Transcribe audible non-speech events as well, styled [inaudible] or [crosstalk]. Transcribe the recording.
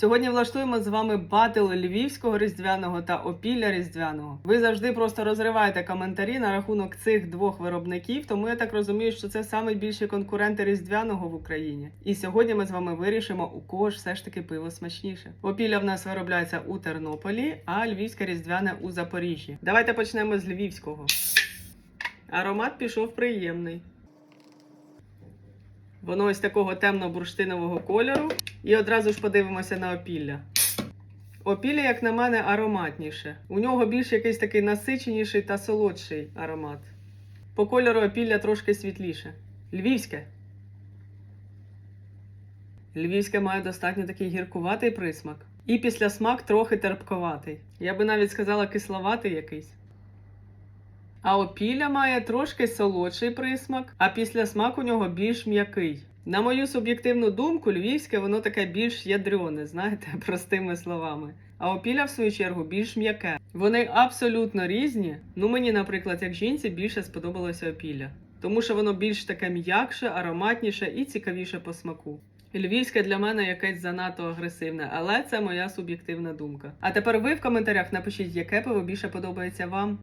Сьогодні влаштуємо з вами батл львівського різдвяного та опілля різдвяного. Ви завжди просто розриваєте коментарі на рахунок цих двох виробників, тому я так розумію, що це саме більші конкуренти різдвяного в Україні. І сьогодні ми з вами вирішимо, у кого ж все ж таки пиво смачніше. Опілля в нас виробляється у Тернополі, а львівське різдвяне у Запоріжжі. Давайте почнемо з львівського. Аромат пішов приємний. Воно ось такого темно-бурштинового кольору. І одразу ж подивимося на опілля. Опілля, як на мене, ароматніше. У нього більш якийсь такий насиченіший та солодший аромат. По кольору опілля трошки світліше. Львівське. Львівське має достатньо такий гіркуватий присмак. І після смак трохи терпковатий. Я би навіть сказала кисловатий якийсь. А опілля має трошки солодший присмак, а після смак у нього більш м'який. На мою суб'єктивну думку, львівське воно таке більш ядрене, знаєте, [laughs] простими словами. А опілля, в свою чергу, більш м'яке. Вони абсолютно різні. Ну мені, наприклад, як жінці, більше сподобалося опілля. Тому що воно більш таке м'якше, ароматніше і цікавіше по смаку. Львівське для мене якесь занадто агресивне, але це моя суб'єктивна думка. А тепер ви в коментарях напишіть, яке пиво більше подобається вам.